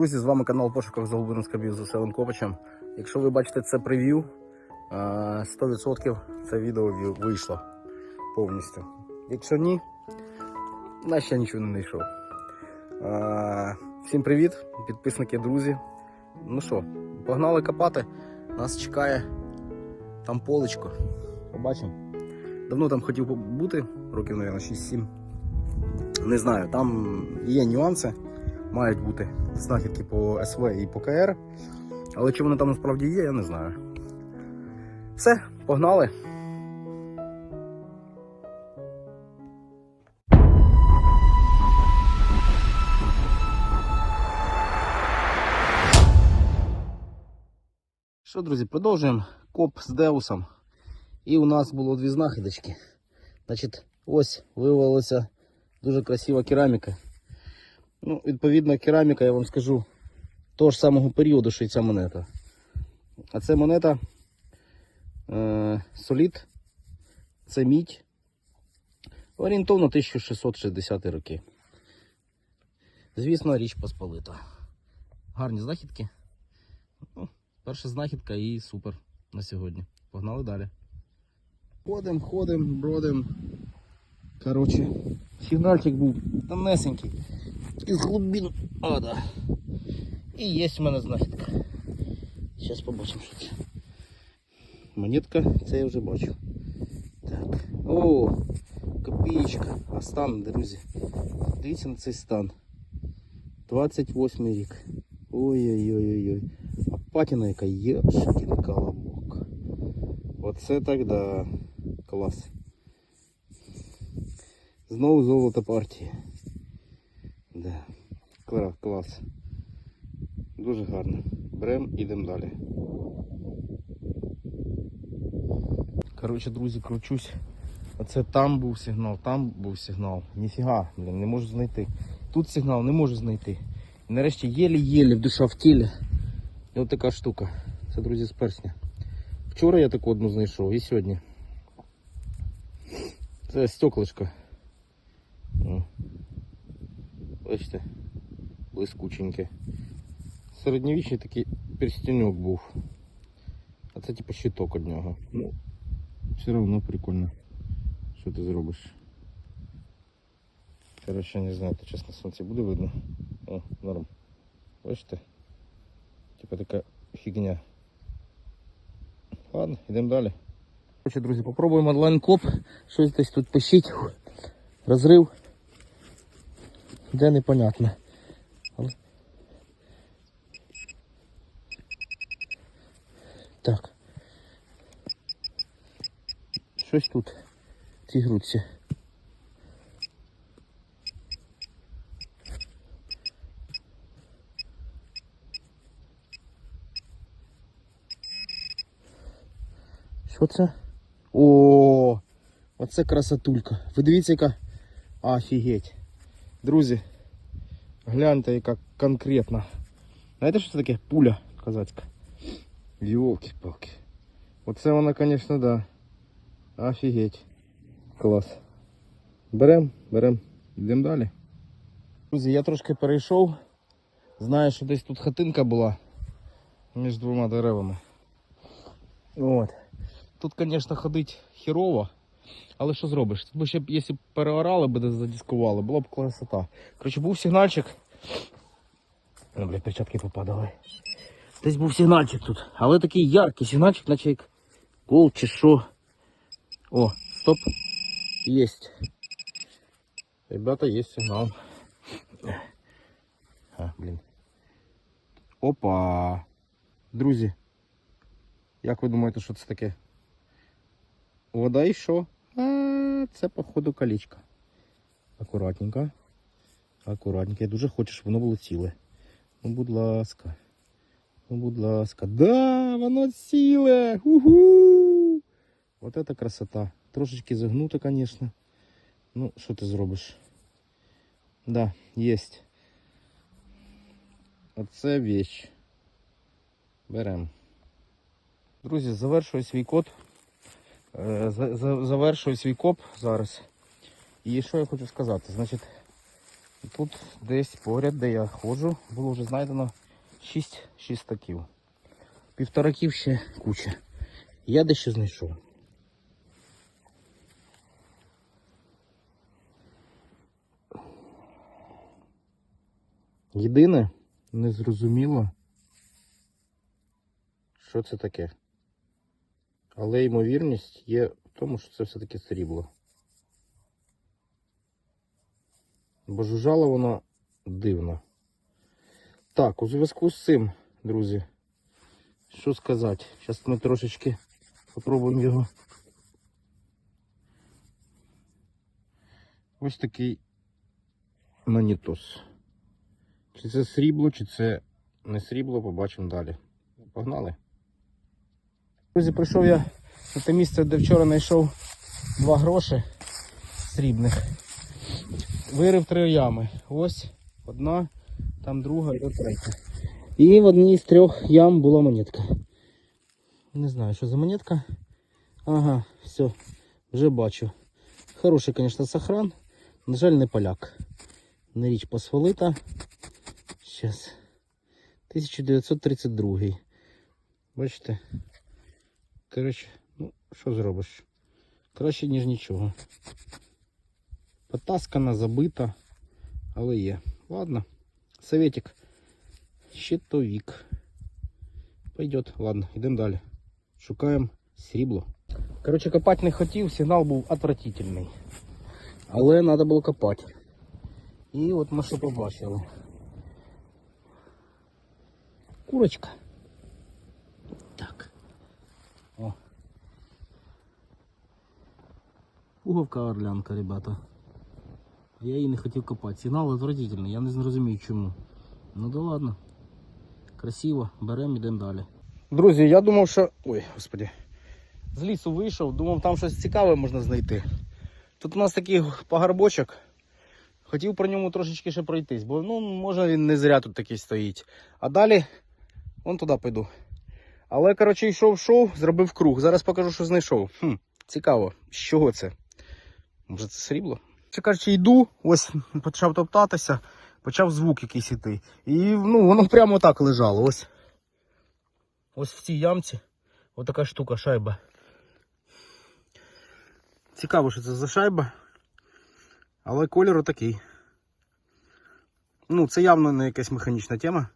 Друзі, з вами канал Пошуках Загублених скарбів з Веселим Копачем. Якщо ви бачите це прев'ю, е, 100% це відео вийшло повністю. Якщо ні, значить я нічого не знайшов. Е, Всім привіт, підписники, друзі. Ну що, погнали копати. Нас чекає там полечко. Побачимо. Давно там хотів бути, років, мабуть, 6-7. Не знаю, там є нюанси мають бути знахідки по СВ і по КР. Але чи вони там насправді є, я не знаю. Все, погнали. Що, друзі, продовжуємо коп з Деусом. І у нас було дві знахідочки. Значить, ось виявилася дуже красива кераміка. Ну, відповідно, кераміка, я вам скажу, того ж самого періоду, що і ця монета. А це монета е, солід, це мідь. Орієнтовно 1660 роки. Звісно, річ посполита. Гарні знахідки. Ну, перша знахідка і супер на сьогодні. Погнали далі. Ходим, ходим, бродим. Коротше, сигнальчик був тонесенький із глибин ада. І є в мене знахідка. Зараз побачимо, що це. Монетка, це я вже бачу. Так. О, копієчка. А стан, друзі. Дивіться на цей стан. 28 рік. Ой-ой-ой-ой. А патіна яка є, шкін колобок. Оце так да. Клас. Знову золото партії. Клас. Дуже гарно. Берем, ідемо далі. Коротше, друзі, кручусь. Оце там був сигнал, там був сигнал. Ніфіга, блін, не можу знайти. Тут сигнал не можу знайти. І нарешті єлі-єлі душа в тілі. І от така штука. Це, друзі, з персня. Вчора я таку одну знайшов і сьогодні. Це стеклишко. О. Бачите, блискученьке. Середньовічний такий перстеньок був. А це типу щиток від нього. Ну, все одно прикольно. Що ти зробиш? Коротше, не знаю, то чесно на сонці буде видно. О, норм. Бачите? Типа така фігня. Ладно, йдемо далі. Короче, друзі, попробуємо онлайн-коп. Щось десь тут пишіть. Розрив. Де непонятно. Але- Так. Щось тут в цій грудці. Що це? О, оце красотулька. Ви дивіться, яка офігеть. Друзі, гляньте, яка конкретна. Знаєте, що це таке? Пуля казацька. Йолки-палки. Оце вона, звісно, да. Офігеть. Клас. Берем, берем. Йдемо далі. Друзі, я трошки перейшов. Знаю, що десь тут хатинка була між двома деревами. От. Тут, звісно, ходить херово. Але що зробиш? Тут би ще якщо б переорали, би задіскували, була б красота. Коротше, був сигнальчик. О, бля, перчатки попадали. Десь був сигнальчик тут. Але такий яркий сигнальчик, наче як гол чи що. О, стоп. Есть. Ребята, есть сигнал. А, блін. Опа. Друзі. Як ви думаєте, що це таке? Вода і що? А, це, походу, колечко. Акуратненько. Акуратненько. Я дуже хочу, щоб воно було ціле. Ну, будь ласка. Ну, будь ласка. Да, воно ціле! Угу! Вот это красота. Трошечки загнуто, конечно. Ну, що ти зробиш? Да, есть. Оце вещь. Берем. Друзі, завершую свій код. Е, за- за- Завершую свій коп зараз. І що я хочу сказати? Значить, Тут десь поряд, де я ходжу, було вже знайдено 6 шістаків. Півтораків ще куча. Я дещо знайшов. Єдине, незрозуміло, що це таке. Але ймовірність є в тому, що це все-таки срібло. Бо жужжало воно дивно. Так, у зв'язку з цим, друзі, що сказати? Зараз ми трошечки спробуємо його. Ось такий манітос. Чи це срібло, чи це не срібло, побачимо далі. Погнали. Друзі, прийшов я на те місце, де вчора знайшов два гроші срібних. Вирив три ями. Ось одна, там друга і третя. І в одній з трьох ям була монетка. Не знаю, що за монетка. Ага, все, вже бачу. Хороший, звісно, сохран. На жаль, не поляк. Не річ посволита. Щас. 1932. Бачите? Коротше, ну, що зробиш? Краще, ніж нічого. Потаскана, забита, але є. Ладно. Советик. Щитовик. Пойдет. Ладно, йдемо далі. Шукаємо срібло. Коротше, копати не хотів, сигнал був отвратительний. Але треба було копати. І от ми що побачили. Курочка. Так. О. Пуговка орлянка, ребята. Я її не хотів копати. Сигнал отвратительний, я не зрозумію чому. Ну да ладно. Красиво, беремо, йдемо далі. Друзі, я думав, що. Ой, господи. З лісу вийшов, думав, там щось цікаве можна знайти. Тут у нас такий пагарбочок. Хотів про ньому трошечки ще пройтись, бо ну, може він не зря тут такий стоїть. А далі вон туди піду. Але, коротше, йшов, йшов, зробив круг. Зараз покажу, що знайшов. Хм, цікаво, з чого це? Може це срібло? Ще кажучи, йду, ось почав топтатися, почав звук якийсь іти. І ну, воно прямо так лежало. Ось. Ось в цій ямці. Ось така штука, шайба. Цікаво, що це за шайба. Але кольор такий. Ну, це явно не якась механічна тема.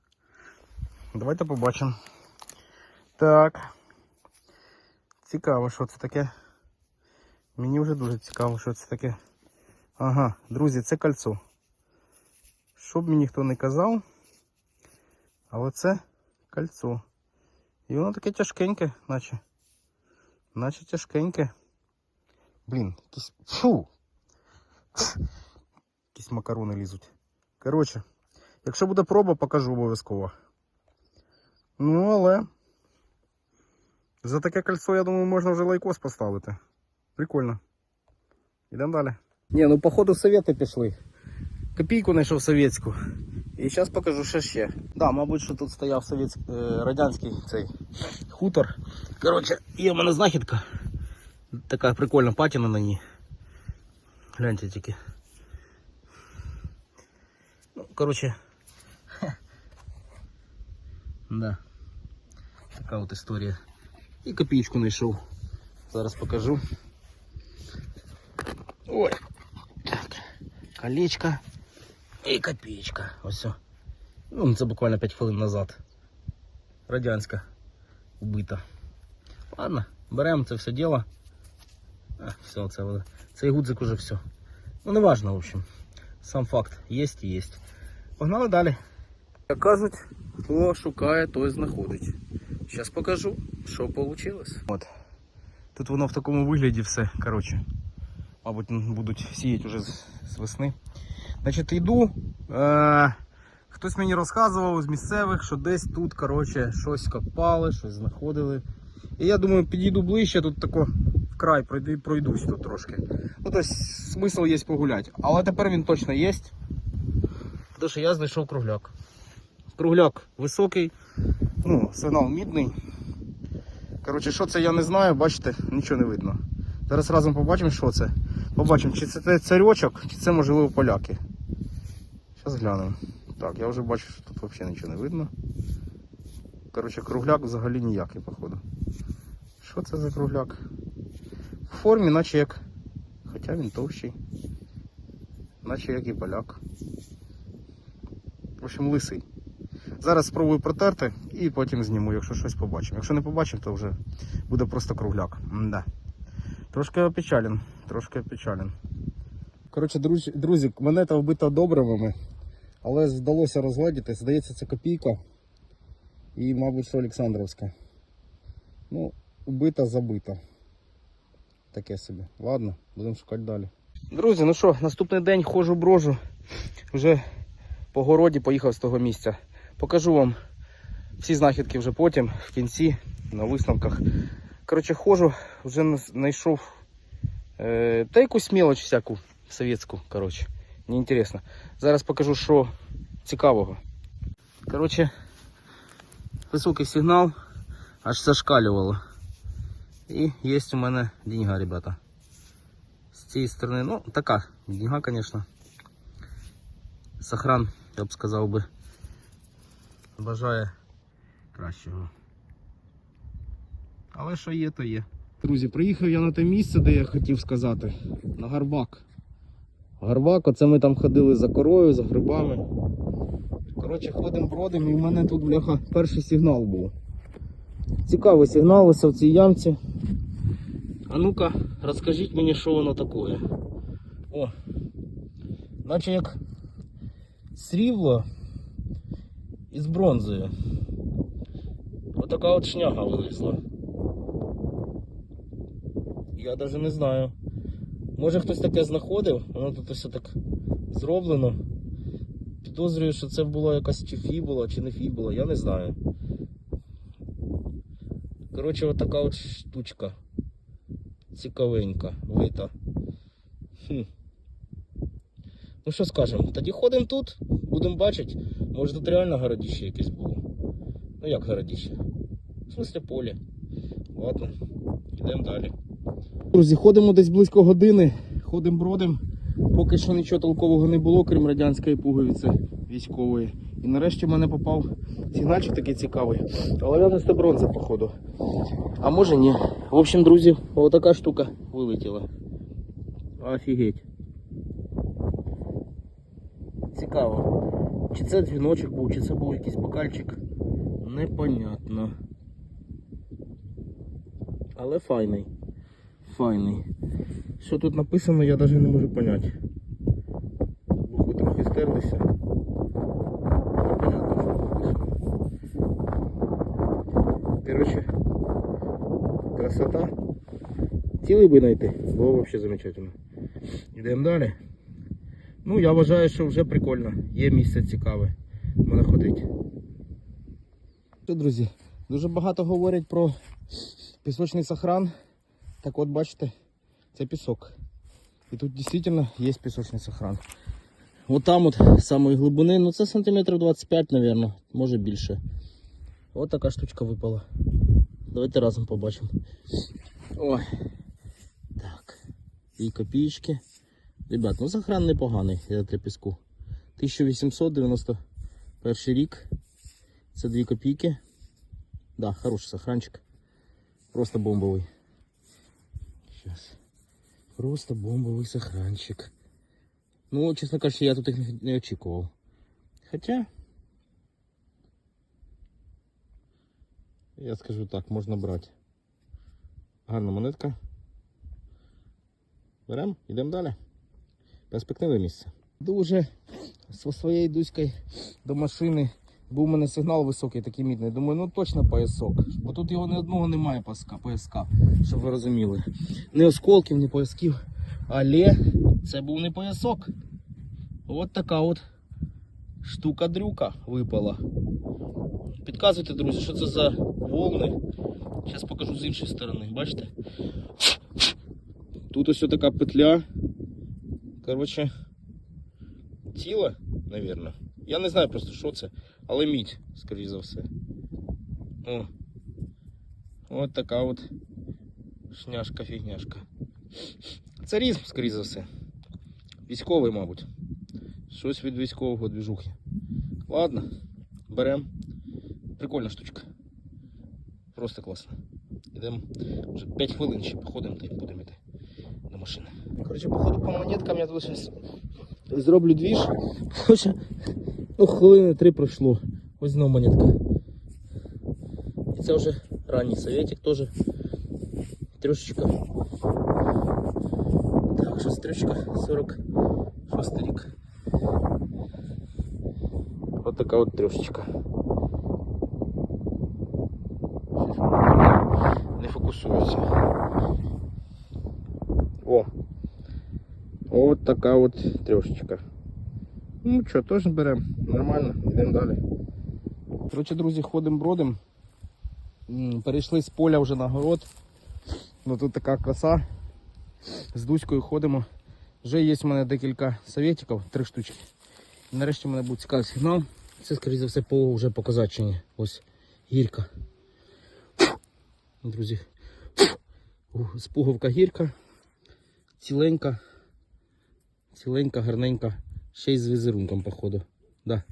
Давайте побачимо. Так. Цікаво, що це таке. Мені вже дуже цікаво, що це таке. Ага, друзі, це кольцо. Що б мені хто не казав, але це кольцо. І воно таке тяжкеньке, наче. Наче тяжкеньке. Блін, якісь. Фу! Якісь макарони лізуть. Коротше, якщо буде проба, покажу обов'язково. Ну, але. За таке кольцо, я думаю, можна вже лайкос поставити. Прикольно. Ідемо далі. Ні, ну походу совєти пішли. Копійку знайшов совєтську. І зараз покажу що ще. Да, мабуть, що тут стояв совєтський, е, радянський цей хутор. Коротше, є в мене знахідка. Така прикольна патіна на ній. Гляньте тільки. Ну, коротше. Да. Така от історія. І копійку знайшов. Зараз покажу. Ой. Колечко і копеечка. Ось. все. Ну, це буквально 5 хвилин назад. Радянська. Убита. Ладно, беремо це все діло. А, все, це, цей гудзик уже все. Ну, не важно, в общем. Сам факт є і є. Погнали далі. Як кажуть, хто шукає, той знаходить. Зараз покажу, що вийшло. От. Тут воно в такому вигляді все. Коротше. Мабуть, будуть сіяти вже з, весни. Значить, йду. Е, хтось мені розказував з місцевих, що десь тут коротше, щось копали, щось знаходили. І я думаю, підійду ближче, тут тако вкрай пройду, пройдусь тут трошки. Ну, тобто смисл є погуляти. Але тепер він точно є. Тому що я знайшов кругляк. Кругляк високий, ну, сигнал мідний. Коротше, що це я не знаю, бачите, нічого не видно. Зараз разом побачимо, що це. Побачимо, чи це царьочок, чи це можливо поляки. Зараз глянемо. Так, я вже бачу, що тут взагалі нічого не видно. Коротше, кругляк взагалі ніякий, походу. Що це за кругляк? В формі, наче як. Хоча він товщий. Наче як і поляк. В общем, лисий. Зараз спробую протерти і потім зніму, якщо щось побачимо. Якщо не побачимо, то вже буде просто кругляк. Да. Трошки опечален. Трошки опечален. Коротше, друзі, друзі, монета вбита добривами, але вдалося розгладіти. Здається, це копійка. І, мабуть, що Олександровська. Ну, вбита, забита. Таке собі. Ладно, будемо шукати далі. Друзі, ну що, наступний день ходжу брожу. Вже по городі поїхав з того місця. Покажу вам всі знахідки вже потім, в кінці, на висновках. Коротше, ходжу, вже нас- знайшов е, та якусь мелоч всяку совєтську, коротше. Неінтересно. Зараз покажу, що цікавого. Коротше, високий сигнал, аж зашкалювало. І є у мене деньга, ребята. З цієї сторони, ну, така деньга, звісно. Сохран, я б сказав би, бажає кращого. Але що є, то є. Друзі, приїхав я на те місце, де я хотів сказати. На гарбак. Гарбак, оце ми там ходили за корою, за грибами. Коротше, ходимо бродимо і в мене тут, бляха, перший сигнал був. Цікавий сигнал ось в цій ямці. А ну-ка, розкажіть мені, що воно таке. О, наче як срібло із бронзою. Отака от шняга вилізла. Я навіть не знаю. Може хтось таке знаходив, воно тут все так зроблено. Підозрюю, що це була якась чи фібула, чи не фібула, я не знаю. Коротше, от така от штучка. Цікавенька, вита. Хм. Ну що скажемо, тоді ходимо тут, будемо бачити. Може тут реально городище якесь було. Ну як городище? В смысле поле. Ладно, йдемо далі. Друзі, ходимо десь близько години, ходимо бродимо. Поки що нічого толкового не було, крім радянської пуговиці військової. І нарешті в мене попав сигнальчик такий цікавий. Але це бронза, походу. А може ні. В общем, друзі, отака штука вилетіла. Офігеть. Цікаво. Чи це дзвіночок був, чи це був якийсь бокальчик. Непонятно. Але файний. Файний. Що тут написано, я навіть не можу поняти. Букви трохи стерлися. Короче, красота. Цілий би знайти, було взагалі замечательно. Йдемо далі. Ну, я вважаю, що вже прикольно. Є місце цікаве. Мене ходить. Друзі, дуже багато говорять про пісочний сохран. Так от, бачите, це пісок. І тут дійсно є пісочний сохран. От там от самої глибини, ну це сантиметрів 25, мабуть, може більше. От така штучка випала. Давайте разом побачимо. Ой. Так. Дві копійки. Ребят, ну сохран непоганий для піску. 1891 рік. Це дві копійки. Да, хороший сохранчик. Просто бомбовий. Сейчас. Просто бомбовий сохранчик. Ну, чесно кажучи, я тут їх не- очікував. Хоча. Я скажу так, можна брати. Гарна монетка. Беремо, йдемо далі. Перспективне місце. Дуже зі своєю дуською до машини. Був у мене сигнал високий, такий мідний. Думаю, ну точно поясок. Бо тут його ні одного немає паска, пояска, щоб ви розуміли. Ні осколків, ні поясків. Але це був не поясок. От така от штука-дрюка випала. Підказуйте, друзі, що це за волни. Зараз покажу з іншої сторони. Бачите? Тут ось така петля. Коротше, тіло, навірно. Я не знаю просто, що це, але мідь, скоріш за все. О. От така от шняшка-фігняшка. Це різм, скоріш за все. Військовий, мабуть. Щось від військового двіжухи. Ладно, берем. Прикольна штучка. Просто класно. Ідемо вже 5 хвилин ще походимо та й будемо йти до машини. Коротше, походу по монеткам я тут зараз зроблю двіж. ну, хвилини три пройшло. Ось знову монетка. І це вже ранній советик теж. Трьошечка. Так, шестерочка, 46 рік. От така от трьошечка. Щось воно Не фокусується. О! От така от трьошечка. Ну що, теж беремо. Нормально, йдемо далі. Коротше, друзі, ходимо бродим. Перейшли з поля вже на город. Ну тут така краса. З Дуською ходимо. Вже є в мене декілька советиків, три штучки. Нарешті в мене був цікавий сигнал. Це, скоріше за все, полого вже по Козаччині. Ось гірка. Друзі. Спуговка гірка. Ціленька. Ціленька, гарненька. Ще й з візерунком, походу. Да.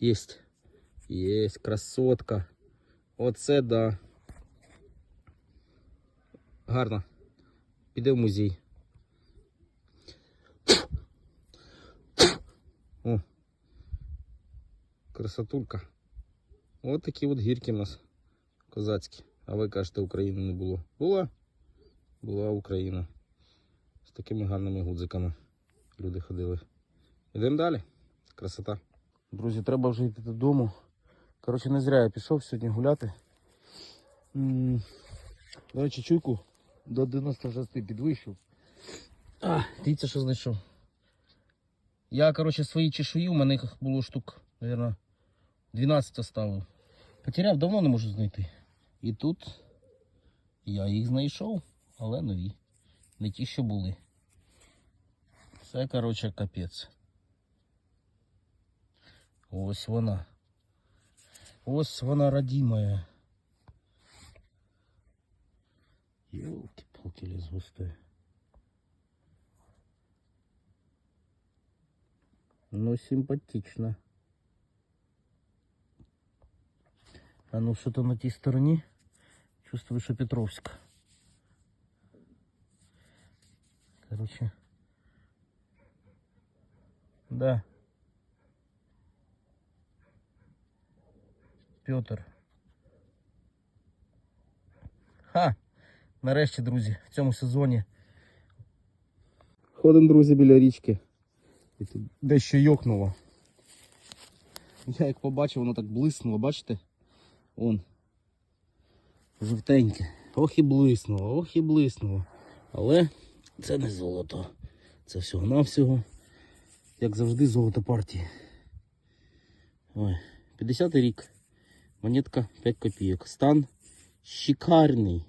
Єсть. Єсть, красотка. Оце да. Гарно. Піде в музей. О. Красотулька. От такі от гірки в нас козацькі. А ви кажете, України не було. Була? Була Україна. З такими гарними гудзиками люди ходили. Йдемо далі. Красота. Друзі, треба вже йти додому. Коротше, не зря я пішов сьогодні гуляти. До речі, чуйку до 96 підвищив. А, дивіться, що знайшов. Я, коротше, свої чешуї, у мене їх було штук, мабуть, 12 оставив. Потеряв, давно не можу знайти. І тут я їх знайшов, але нові. Не ті, що були. Це, коротше, капець. Ось вона. Ось вона родимая. Ёлки-палки лес густой. Ну, симпатично. А ну, что-то на той стороне. Чувствую, что Петровск. Короче. Да. Петр. Ха! Нарешті, друзі, в цьому сезоні. Ходимо, друзі, біля річки. І тут дещо йокнуло. Я як побачив, воно так блиснуло, бачите? Он. Жовтеньке. Ох і блиснуло, ох і блиснуло. Але це не золото. Це всього-навсього, як завжди, золото партії. Ой, 50 рік. Монетка 5 копійок. Стан шикарний.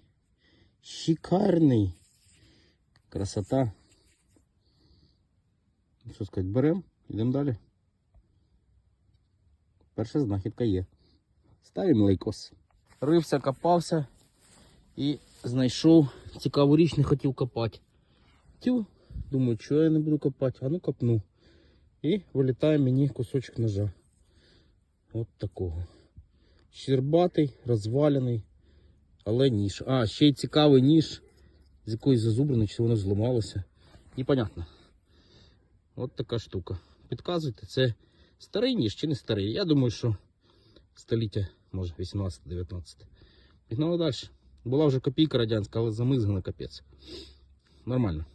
Шикарний. Красота. Що сказати, беремо, йдемо далі. Перша знахідка є. Ставимо лайкос. Рився, копався і знайшов цікаву річ, не хотів копати. Тю, думаю, що я не буду копати, а ну копну. І вилітає мені кусочок ножа. От такого. Щербатий, розвалений, але ніж. А, ще й цікавий ніж з якоїсь зазубрини, чи воно зламалося. Непонятно. От така штука. Підказуйте, це старий ніж чи не старий. Я думаю, що століття, може, 18-19. Пігнали далі. Була вже копійка радянська, але замизгана капець. Нормально.